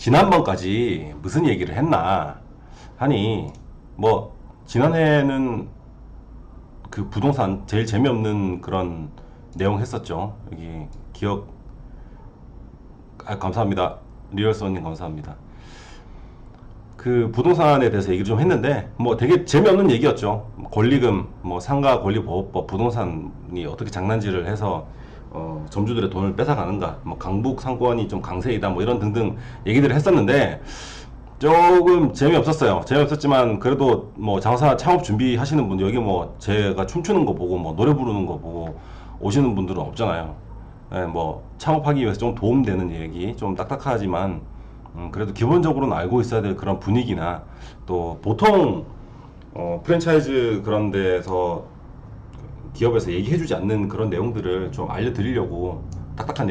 지난번까지 무슨 얘기를 했나 하니 뭐 지난해는 그 부동산 제일 재미없는 그런 내용 했었죠. 여기 기억 아, 감사합니다. 리얼선님 감사합니다. 그 부동산에 대해서 얘기를 좀 했는데 뭐 되게 재미없는 얘기였죠. 뭐 권리금, 뭐 상가 권리보호법, 부동산이 어떻게 장난질을 해서 어, 점주들의 돈을 뺏어가는가, 뭐 강북 상권이 좀 강세이다, 뭐 이런 등등 얘기들을 했었는데 조금 재미없었어요. 재미없었지만 그래도 뭐 장사 창업 준비하시는 분들 여기 뭐 제가 춤추는 거 보고 뭐 노래 부르는 거 보고 오시는 분들은 없잖아요. 예, 뭐 창업하기 위해서 좀 도움되는 얘기, 좀 딱딱하지만 음, 그래도 기본적으로는 알고 있어야 될 그런 분위기나 또 보통 어, 프랜차이즈 그런 데서 기업에서 얘기해주지 않는 그런 내용들을 좀 알려드리려고 딱딱한